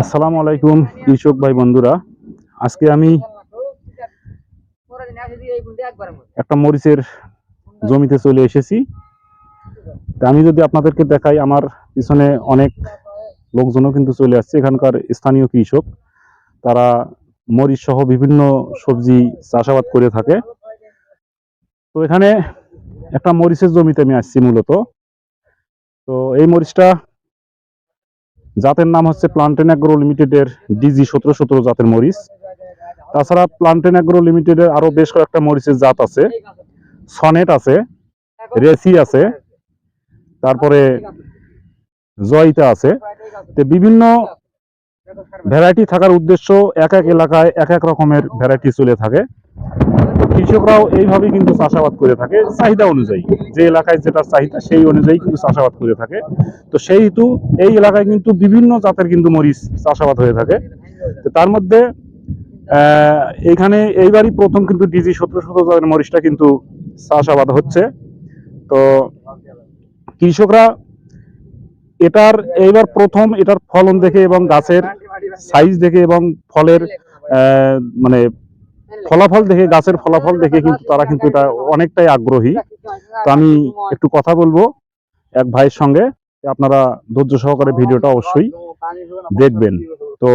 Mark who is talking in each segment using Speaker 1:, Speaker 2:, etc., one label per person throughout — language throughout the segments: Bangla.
Speaker 1: আসসালামু আলাইকুম, কৃষক ভাই বন্ধুরা। আজকে আমি একটা মরিচের জমিতে চলে এসেছি। তা আমি যদি আপনাদেরকে দেখাই, আমার পিছনে অনেক লোকজনও কিন্তু চলে আসছে, এখানকার স্থানীয় কৃষক। তারা মরিচ সহ বিভিন্ন সবজি চাষাবাদ করে থাকে। তো এখানে একটা মরিচের জমিতে আমি আসছি মূলত। তো এই মরিচটা জাতের নাম হচ্ছে প্লান্টেন অ্যাগ্রো লিমিটেডের ডিজি সতেরো সতেরো জাতের মরিচ। তাছাড়া প্লান্টেন অ্যাগ্রো লিমিটেডের আরও বেশ কয়েকটা মরিচের জাত আছে। সনেট আছে, রেসি আছে, তারপরে জয়িতা আছে। তো বিভিন্ন ভ্যারাইটি থাকার উদ্দেশ্য এক এক এলাকায় এক এক রকমের ভ্যারাইটি চলে থাকে। তো কৃষকরাও এইভাবেই কিন্তু চাষাবাদ করে থাকে, চাহিদা অনুযায়ী। যে এলাকায় যেটা চাহিদা, সেই অনুযায়ী কিন্তু চাষাবাদ করে থাকে। তো সেই হেতু এই এলাকায় কিন্তু বিভিন্ন জাতের কিন্তু মরিচ চাষাবাদ হয়ে থাকে। তো তার মধ্যে এখানে এইবারই প্রথম কিন্তু ডিজি সতেরো শত জাতের মরিচটা কিন্তু চাষাবাদ হচ্ছে। তো কৃষকরা এটার, এইবার প্রথম এটার ফলন দেখে এবং গাছের সাইজ দেখে এবং ফলের মানে ফলাফল দেখে গাছের ফলাফল দেখে কিন্তু তারা কিন্তু এটা অনেকটাই আগ্রহী। তো আমি একটু কথা বলব এক ভাইয়ের সঙ্গে। আপনারা ধৈর্য সহকারে ভিডিওটা অবশ্যই দেখবেন। তো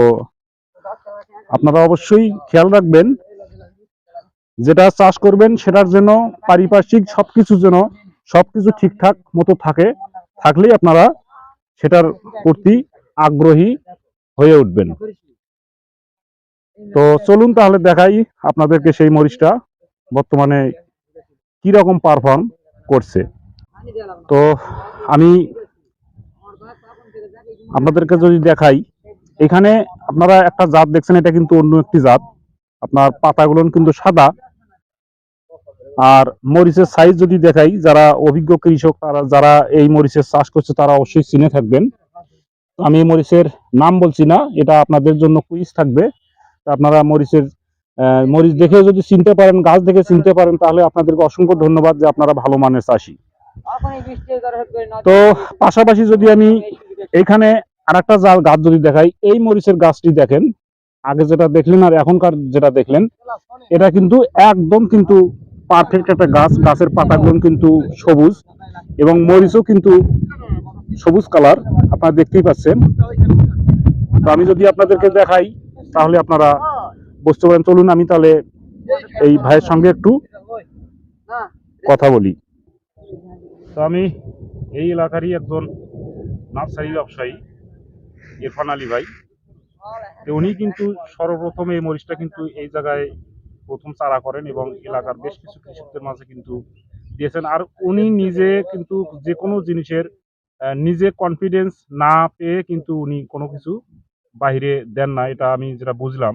Speaker 1: আপনারা অবশ্যই খেয়াল রাখবেন যেটা চাষ করবেন সেটার জন্য পারিপার্শ্বিক সব সবকিছু যেন সবকিছু ঠিকঠাক মতো থাকে থাকলেই আপনারা সেটার প্রতি আগ্রহী হয়ে উঠবেন। তো চলুন তাহলে দেখাই আপনাদেরকে সেই মরিচটা। বর্তমানে কি রকম পারফর্ম করছে। তো আমি আপনাদেরকে যদি দেখাই এখানে আপনারা একটা জাত দেখছেন এটা কিন্তু অন্য একটি জাত। আপনার পাতাগুলো কিন্তু সাদা। আর মরিচের সাইজ যদি দেখাই যারা অভিজ্ঞ কৃষক তারা যারা এই মরিচের চাষ করছে তারা অবশ্যই চিনে থাকবেন। আমি এই মরিচের নাম বলছি না এটা আপনাদের জন্য কুইজ থাকবে। আপনারা মরিচের মরিচ দেখে যদি চিনতে পারেন, গাছ দেখে চিনতে পারেন, তাহলে আপনাদেরকে অসংখ্য ধন্যবাদ যে আপনারা ভালো মানের চাষি। তো পাশাপাশি যদি আমি এইখানে আরেকটা জাল গাছ যদি দেখাই, এই মরিচের গাছটি দেখেন, আগে যেটা দেখলেন আর এখনকার যেটা দেখলেন, এটা কিন্তু একদম কিন্তু পারফেক্ট একটা গাছ, গাছের পাতাগুলো কিন্তু সবুজ এবং মরিচও কিন্তু সবুজ কালার আপনারা দেখতেই পাচ্ছেন। তো আমি যদি আপনাদেরকে দেখাই তাহলে আপনারা বুঝতে পারেন। চলুন আমি তাহলে এই ভাইয়ের সঙ্গে একটু কথা বলি। তো আমি এই এলাকারই একজন নার্সারি ব্যবসায়ী, ইরফান আলী ভাই। উনি কিন্তু সর্বপ্রথম এই মরিচটা কিন্তু এই জায়গায় প্রথম চারা করেন এবং এলাকার বেশ কিছু কৃষকদের মাঝে কিন্তু দিয়েছেন। আর উনি নিজে কিন্তু যে কোনো জিনিসের নিজে কনফিডেন্স না পেয়ে কিন্তু উনি কোনো কিছু বাইরে দেন না এটা আমি যেটা বুঝলাম।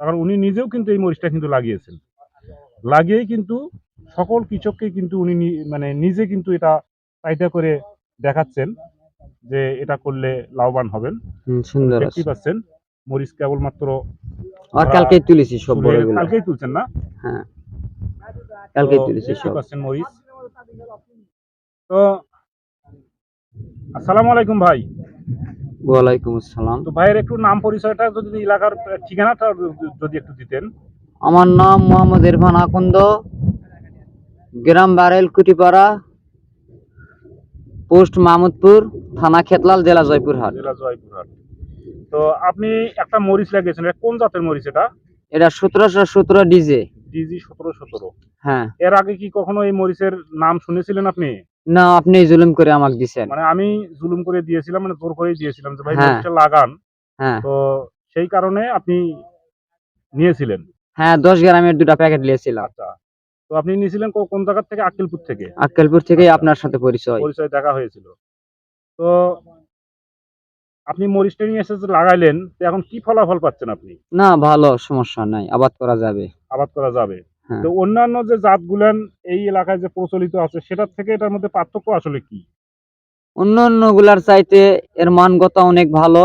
Speaker 1: কারণ উনি নিজেও কিন্তু এই মরিচটা কিন্তু লাগিয়েছেন। লাগিয়েই কিন্তু সকল কৃষককে কিন্তু উনি মানে নিজে কিন্তু এটা চাহিদা করে দেখাচ্ছেন যে এটা করলে লাভবান হবেন।
Speaker 2: সুন্দর
Speaker 1: দেখতেই পাচ্ছেন মরিচ কেবলমাত্র
Speaker 2: আর কালকেই তুলেছি সব বড়গুলো।
Speaker 1: কালকেই তুলছেন না?
Speaker 2: হ্যাঁ কালকেই তুলেছি সব।
Speaker 1: পাচ্ছেন মরিচ। তো আসসালামু আলাইকুম ভাই।
Speaker 2: ওয়ালাইকুম আসসালাম।
Speaker 1: তো ভাইয়ের একটু নাম পরিচয়টা যদি এলাকার ঠিকানাটা যদি একটু দিতেন।
Speaker 2: আমার নাম মোহাম্মদ ইরফান আকন্দ গ্রাম বারেল কুটিপাড়া পোস্ট মাহমুদপুর থানা খেতলাল জেলা জয়পুরহাট।
Speaker 1: জেলা জয়পুরহাট। তো আপনি একটা মরিচ লাগিয়েছেন এটা কোন জাতের মরিচ এটা?
Speaker 2: এটা সতেরোশো সতেরো ডিজে।
Speaker 1: ডিজি সতেরো সতেরো।
Speaker 2: হ্যাঁ।
Speaker 1: এর আগে কি কখনো এই মরিচের নাম শুনেছিলেন আপনি?
Speaker 2: না আপনি জুলুম করে আমাকে দিছেন।
Speaker 1: মানে আমি জুলুম করে দিয়েছিলাম মানে জোর করেই দিয়েছিলাম যে ভাই
Speaker 2: হ্যাঁ।
Speaker 1: লাগান।
Speaker 2: হ্যাঁ।
Speaker 1: তো সেই কারণে আপনি নিয়েছিলেন।
Speaker 2: হ্যাঁ দশ গ্রামের দুটা প্যাকেট নিয়েছিলাম।
Speaker 1: আচ্ছা। তো আপনি নিয়েছিলেন কো- কোন জায়গা থেকে? আক্কেলপুর থেকে?
Speaker 2: আক্কেলপুর থেকেই আপনার সাথে পরিচয়।
Speaker 1: পরিচয় দেখা হয়েছিল। তো আপনি মরিচটা নিয়ে এসে যে লাগাইলেন তো এখন কি ফলাফল পাচ্ছেন আপনি?
Speaker 2: না ভালো সমস্যা নাই। আবাদ করা যাবে।
Speaker 1: আবাদ করা যাবে। তো অন্যান্য যে জাতগুলান এই এলাকায় যে প্রচলিত আছে সেটার থেকে এটার মধ্যে পার্থক্য আসলে কি?
Speaker 2: অন্য অন্যগুলার চাইতে এর মানগত অনেক ভালো।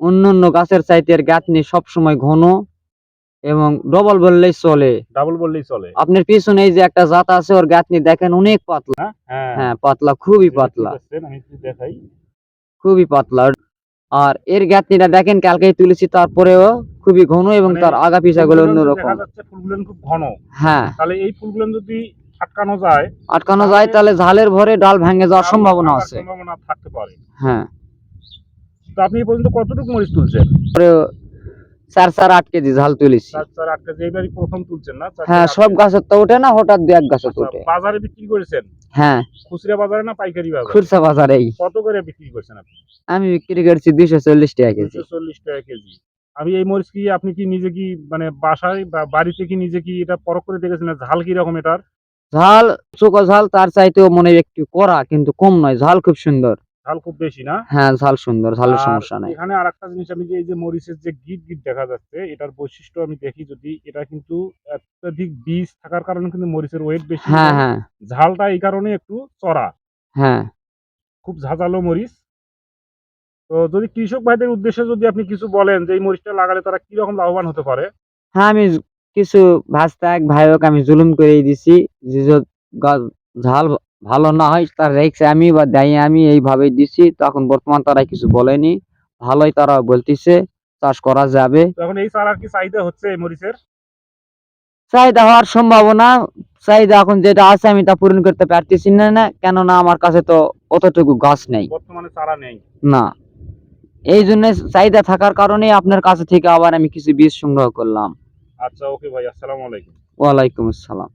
Speaker 2: অন্য অন্য গাছের চাইতে এর গাঁথনি সবসময় ঘন এবং ডবল বললেই চলে।
Speaker 1: ডাবল বললেই চলে।
Speaker 2: আপনার পিছনে এই যে একটা জাত আছে ওর গাঁথনি দেখেন অনেক পাতলা।
Speaker 1: হ্যাঁ হ্যাঁ।
Speaker 2: হ্যাঁ পাতলা খুবই পাতলা।
Speaker 1: আমি একটু দেখাই।
Speaker 2: খুবই পাতলা। আর এর গাঁথনিটা দেখেন কালকেই তুলেছি তারপরেও খুবই ঘন এবং
Speaker 1: মানে
Speaker 2: তার আগা পিছাগুলো অন্যরকম।
Speaker 1: দেখা যাচ্ছে ফুলগুলো খুব ঘন।
Speaker 2: হ্যাঁ।
Speaker 1: তাহলে এই ফুলগুলো যদি আটকানো যায়
Speaker 2: আটকানো যায় তাহলে ঝালের ভরে ডাল ভেঙে যাওয়ার সম্ভাবনা আছে।
Speaker 1: সম্ভাবনা থাকতে পারে।
Speaker 2: হ্যাঁ।
Speaker 1: তো আপনি এই পর্যন্ত কতটুকু মরিচ তুলছেন?
Speaker 2: চার চার আট কেজি ঝাল তুলেছি।
Speaker 1: প্রথম তুলছেন না?
Speaker 2: হ্যাঁ সব গাছের তো ওঠে না হঠাৎ দু এক গাছে
Speaker 1: আচ্ছা,
Speaker 2: ওঠে
Speaker 1: বাজারে বিক্রি করেছেন?
Speaker 2: হ্যাঁ।
Speaker 1: খুচরা বাজারে না পাইকারি বাজারে?
Speaker 2: বাজারেই।
Speaker 1: কত করে বিক্রি করছেন আপনি?
Speaker 2: আমি বিক্রি করছি দুইশো চল্লিশ টাকা কেজি।
Speaker 1: চল্লিশ টাকা কেজি। আমি এই মরিচ কি আপনি কি নিজে কি মানে বাসায় বা বাড়িতে কি নিজে কি এটা পরখ করে দেখেছেন না? ঝাল কি রকম এটার?
Speaker 2: ঝাল চোখা ঝাল তার চাইতেও মনে একটু করা কিন্তু কম নয় ঝাল খুব সুন্দর।
Speaker 1: ঝাল খুব বেশি না?
Speaker 2: হ্যাঁ ঝাল সুন্দর ঝালের সমস্যা নাই।
Speaker 1: এখানে আর একটা জিনিস আমি যে এই যে মরিচের যে গিট গিট দেখা যাচ্ছে এটার বৈশিষ্ট্য আমি দেখি যদি এটা কিন্তু অত্যাধিক বীজ থাকার কারণে কিন্তু মরিচের ওয়েট বেশি
Speaker 2: হ্যাঁ। হ্যাঁ।
Speaker 1: ঝালটা এই কারণে একটু চড়া।
Speaker 2: হ্যাঁ।
Speaker 1: খুব ঝাঁঝালো মরিচ তো যদি কৃষক ভাইদের উদ্দেশ্যে যদি আপনি কিছু বলেন যে এই মরিচটা লাগালে তারা কি রকম লাভবান হতে পারে?
Speaker 2: হ্যাঁ আমি কিছু ভাস্তা এক ভাইওক আমি জুলুম করে দিছি যে ঝাল ভালো না হয় তার আমি বা দেয় আমি এইভাবে দিছি তখন বর্তমান তারা কিছু বলেনি ভালোই তারা বলতিছে চাষ করা যাবে।
Speaker 1: তো এখন এই চারার কি চাহিদা হচ্ছে এই মরিচের?
Speaker 2: চাহিদা হওয়ার সম্ভাবনা চাহিদা এখন যেটা আছে আমি তা পূরণ করতে পারতেছি না না কেননা আমার কাছে তো অতটুকু গাছ নেই।
Speaker 1: বর্তমানে চারা নেই।
Speaker 2: না। এই জন্য চাহিদা থাকার কারণে আপনার কাছে থেকে আবার আমি কিছু বীজ সংগ্রহ করলাম।
Speaker 1: আচ্ছা ওকে ভাই আসসালামু আলাইকুম।
Speaker 2: ওয়ালাইকুম আসসালাম।